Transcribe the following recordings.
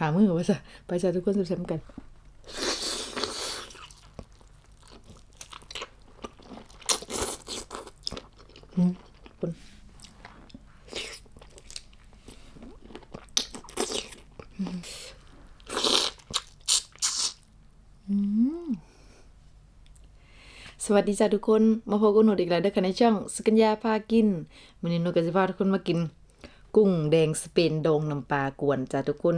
หามือว่าซะไปจ้าทุกคนแซ่บๆกันอืมคุณอืมสวัสดีจ้าทุกคน มาพบกับหนูอีกแล้วด้อค่ะในช่องสกัญญาพากินมื้อนี้หนูก็จะพาทุกคนมากิน กุ้งแดงสเปนดองน้ำปลากวนจ้าทุกคน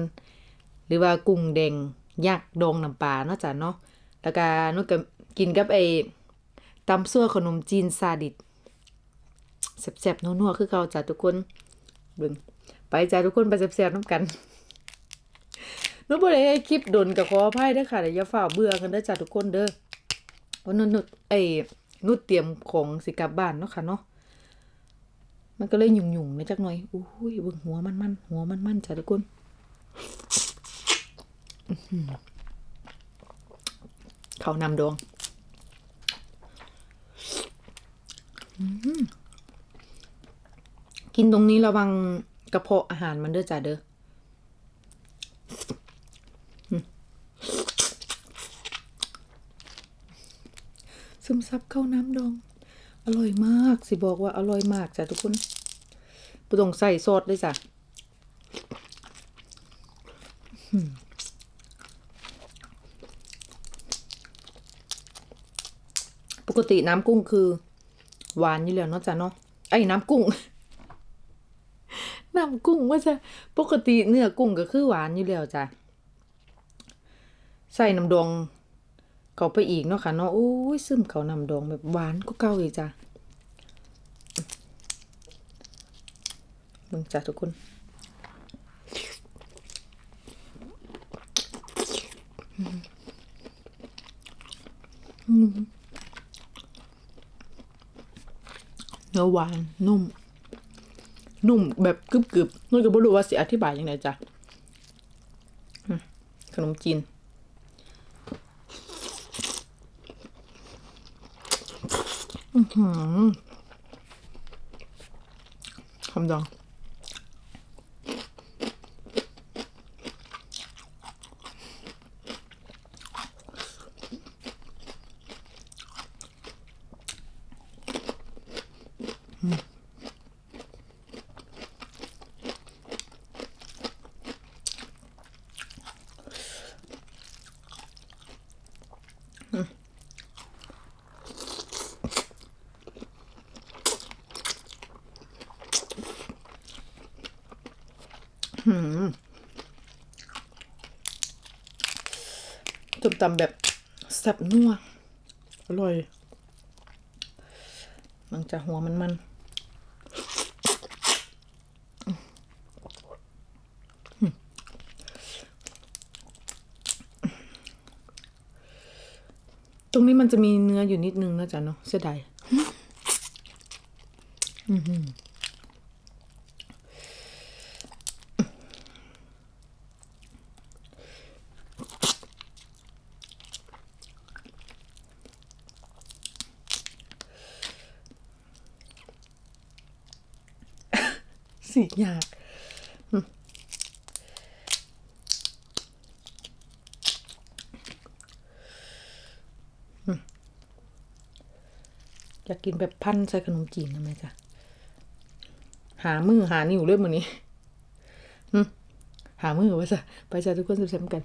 หรือว่ากุ้งแดงยักษ์ดองน้ำปลาเนาะจ้ะเนาะแล้วก็นูก็กินกับไอ้ตำซั่วขนมจีนซาดิสแซ่บๆนัวๆคือเก่าจ้าทุกคนเบิ่งไปจ้าทุกคนไปแซ่บๆน้ำกันนุบ่ได้ให้คลิปดนกับขออภัยด้ค่ะแต่อย่าฝ่าเบื่อกันเด้อจ้าทุกคนเด้อวันนั้นนุดไอ้นุดเตรียมของสิกลับบ้านเนาะค่ะเนาะมันก็เลยหยุ่งๆนิดจักหน่อยอุ้ยเบิ่งหัวมันๆหัวมันๆจ้าทุกคน อื้อหือข้าวนำดองกินตรงนี้ระวังกระเพาะอาหารมันเด้อจ้าเด้อซึมซับเข้าน้ำดอง อร่อยมาก สิบอกว่าอร่อยมากจ้ะทุกคนบ่ต้องใส่ซอสเลยจ้ะอืมป กติน้ำกุ้งคือ หวานอยู่แล้วเนาะจ้ะเนาะไอ้น้ำกุ้ง น้ำกุ้งว่าจะปกติเนื้อกุ้งก็คือหวานอยู่แล้วจ้ะใส่น้ำดองเข้าไปอีกเนาะค่ะเนาะโอ้ยซึมเขาน้ำดองแบบหวานก็เก่าอีกจ้ะเบิ่งจ้ะทุกคนอืมเนื้อ หวานนุ่ม นุ่มแบบกรึบกรึบนุ่นก็ไม่รู้ว่าสิอธิบายยังไงจ้ะขนมจีนอือหือคำดอง ต้มตำแบบแซ่บนัวอร่อยมันจะหัวมันมันตรงนี้มันจะมีเนื้ออยู่นิดนึงนะจ๊ะเนาะเสียดายอื้อหือ สีกยากอยากกินแบบพันใส่ขนมจีนทำไมจ๊ะหามือหานิ้วเรื่องมือนี้หามือไว้ซะไปจ้ะทุกคนสุดแซ่บๆกัน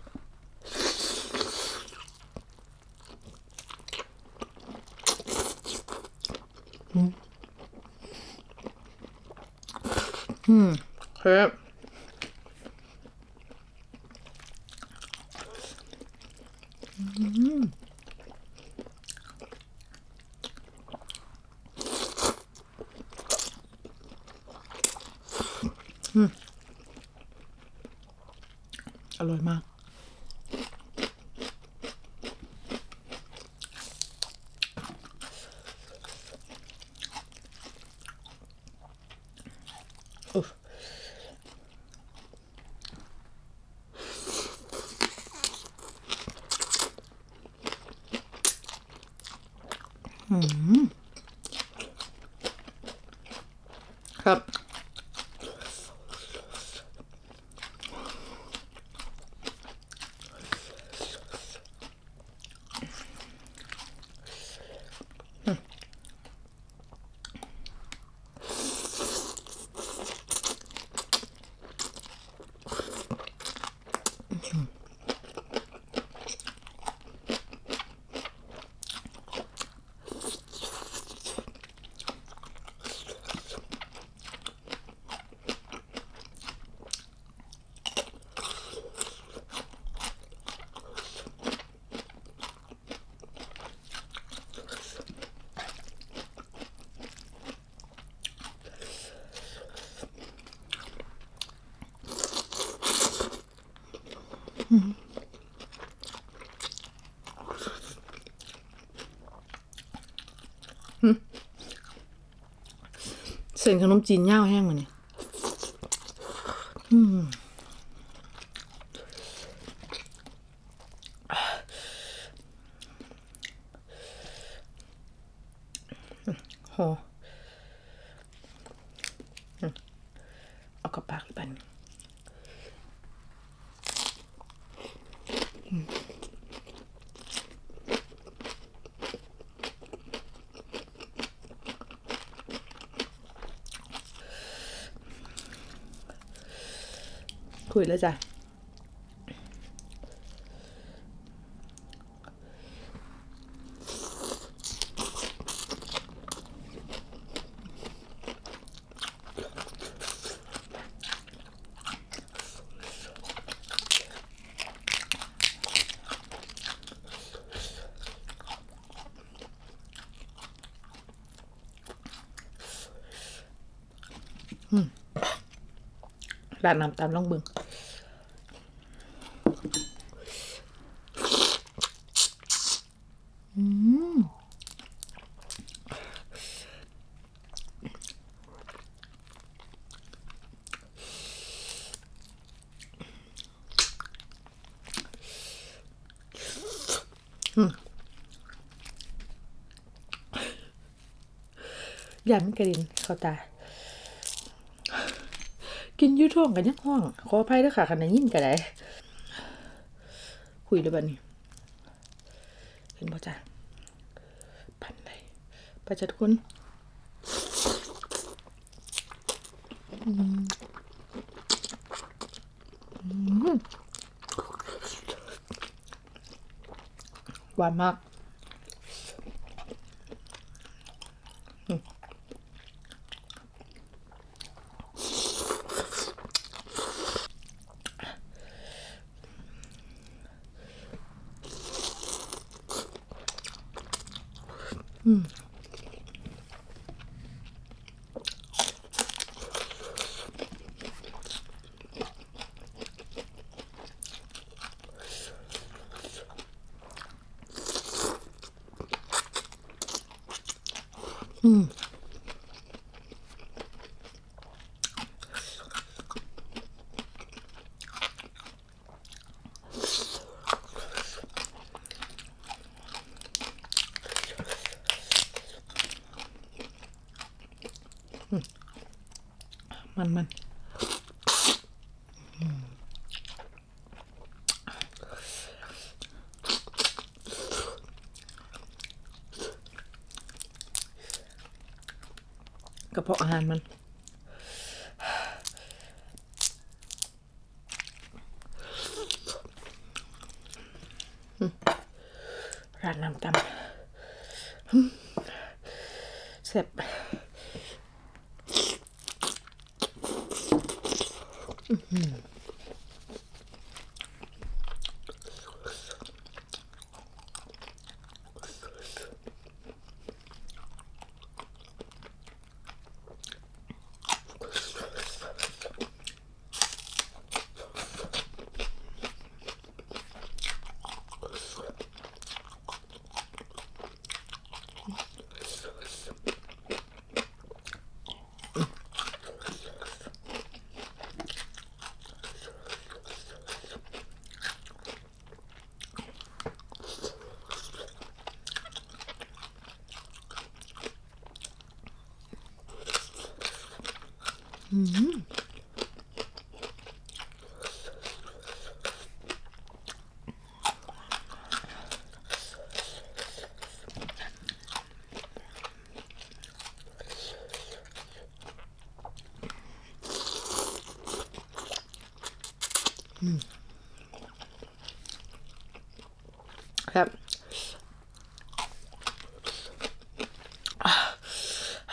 อ อื เส้นขนมจีนย่าวแห้งมันนี่โหอเอากระปากปัน คุยแล้วจ้ะ ร้านน้ำตามล่องบึงยันกระดินเขาตา กินอยูท้องกันยังห้อง ขออภัยด้วยค่ะคันได้ยินก็ได้คุยเลยบัดนี้เห็นบ่จ้ะพันเลยไปจัดคนอืมอืมหวานมาก มันมันกระเพาะอาหารมันร้านน้ำตำเสร็จครับ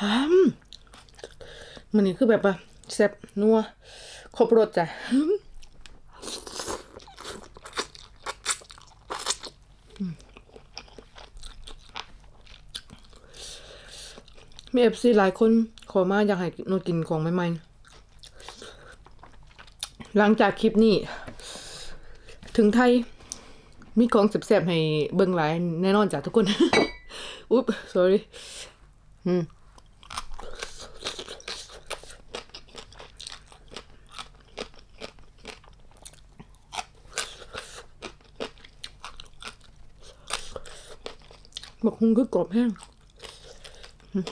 ฮัม มันนี่คือแบบว่าแซ่บนัวครบรสจ้ะมมีเอฟซีหลายคนขอมาอยากให้หนูกินของใหม่ๆ หลังจากคลิปนี้ ถึงไทย มีของแซ่บๆให้เบิ่งหลายแน่นอนจ้ะทุกคน อุ๊บ sorry อืม บักฮุงคือกรอบแห้งอืม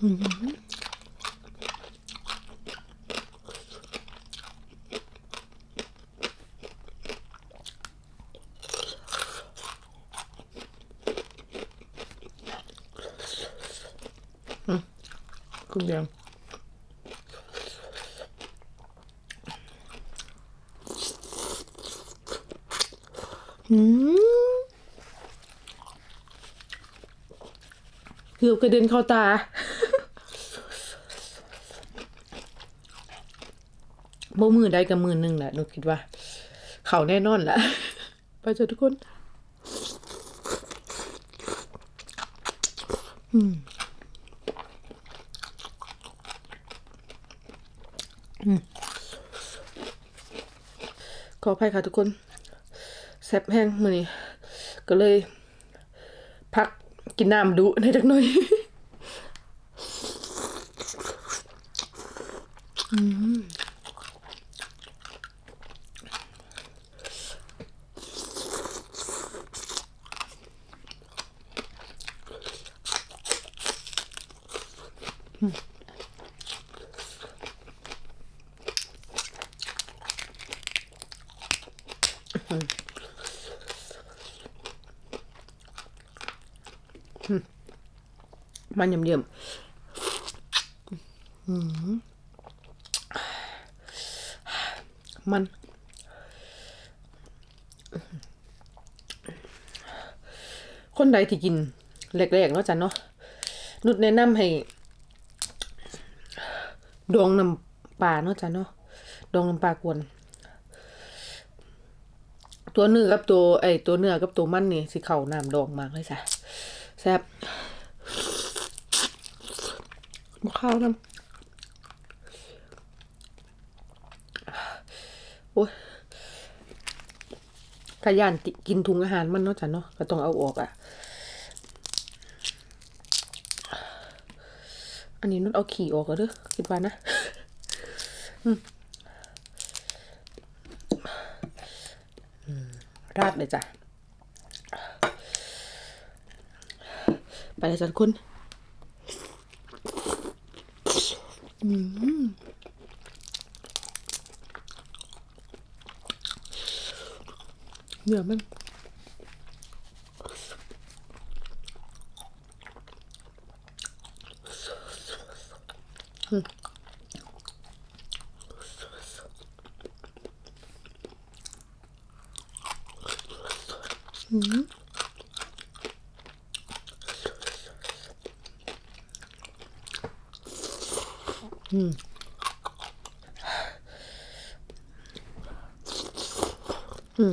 อืมอืมกุ้งแดงอืม เกือบกระเด็นเข้าตา บ่มือได้กับมือหนึ่งแหละหนูคิดว่า เขาแน่นอนแหละไปเจอทุกคน อืม อืมขออภัยค่ะทุกคน ซ่บแห้งมือนี้ก็เลย พักกินน้ำดูในจักหน่อยมั มันเยี่ยมๆมมัน คนใดที่กินแรกๆเนาะจันเนาะนุดแนะนำให้ ดองน้ำปลาเนาะจันเนาะดองน้ำปลากวนตัวเนื้อกับตัวไอตัวเนื้อกับตัวมันนี่สิเข้าน้ำดองมากเลยจ้ะแซ่บ ข้าวน้ำโอ้ยกระยานติกินถุงอาหารมันเนาะจ้ะเนาะก็ต้องเอาออกอะ อันนี้นุชเอาขี่ออกก็เด้อคิดว่านะราดเลยจ้ะ ไปเลยจ้ะทุกคน เนื้อมัน Hmm.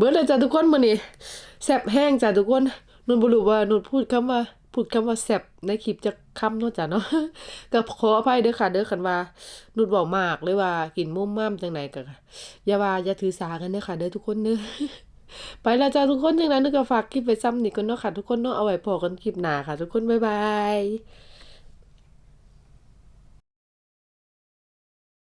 เบิดเลยจ้ะทุกคนมื้อนี้แซ่บแห้งจ้ะทุกคนนุ่นบ่รู้ว่านุ่นพูดคำว่าพูดคำว่าแซ่บในคลิปจักคำเนาะจ้ะเนาะก็ขออภัยเด้อค่ะ เด้อคันว่านุ่นเว้ามากหรือว่ากินมุมม่ามจังไดก็อย่าว่าอย่าถือสากันเด้อค่ะ เด้อทุกคนเด้อไปแล้วจ้ะทุกคนจังนั้นนึกก็ฝากคลิปไว้ซ้ำนี่ก่อนเนาะค่ะ ทุกคนเนาะเอาไว้พอกันคลิปหน้าค่ะ ทุกคนบ๊ายบาย